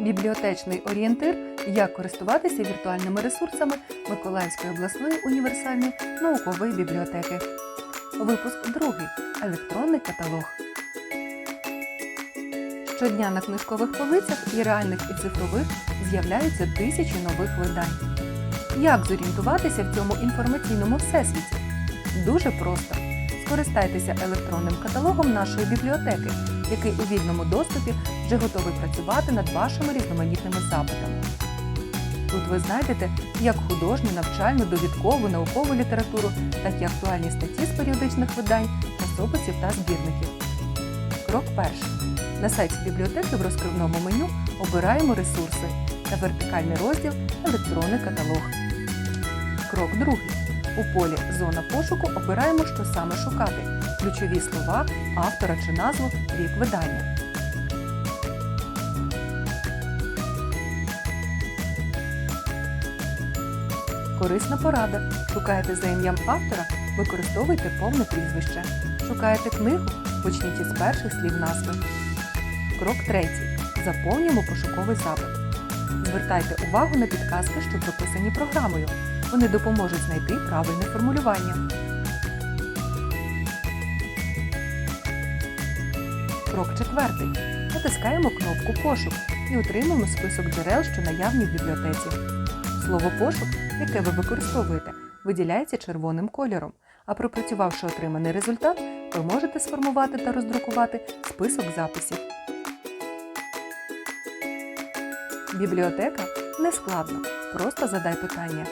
Бібліотечний орієнтир як користуватися віртуальними ресурсами Миколаївської обласної універсальної наукової бібліотеки. Випуск 2. Електронний каталог. Щодня на книжкових полицях і реальних і цифрових з'являються тисячі нових видань. Як зорієнтуватися в цьому інформаційному всесвіті? Дуже просто. Скористайтеся електронним каталогом нашої бібліотеки, який у вільному доступі вже готовий працювати над вашими різноманітними запитами. Тут ви знайдете як художню, навчальну, довідкову, наукову літературу, так і актуальні статті з періодичних видань, часописів та збірників. Крок перший. На сайті бібліотеки в розкривному меню обираємо ресурси та вертикальний розділ Електронний каталог. Крок другий. У полі Зона пошуку обираємо, що саме шукати ключові слова, автора чи назву, рік видання. Корисна порада. Шукаєте за ім'ям автора, використовуйте повне прізвище. Шукаєте книгу, почніть із перших слів назви. Крок третій. Заповнюємо пошуковий запит. Звертайте увагу на підказки, що прописані програмою. Вони допоможуть знайти правильне формулювання. Крок четвертий. Натискаємо кнопку Пошук і отримаємо список джерел, що наявні в бібліотеці. Слово пошук, яке ви використовуєте, виділяється червоним кольором. А пропрацювавши отриманий результат, ви можете сформувати та роздрукувати список записів. Бібліотека не складно. Просто задай питання,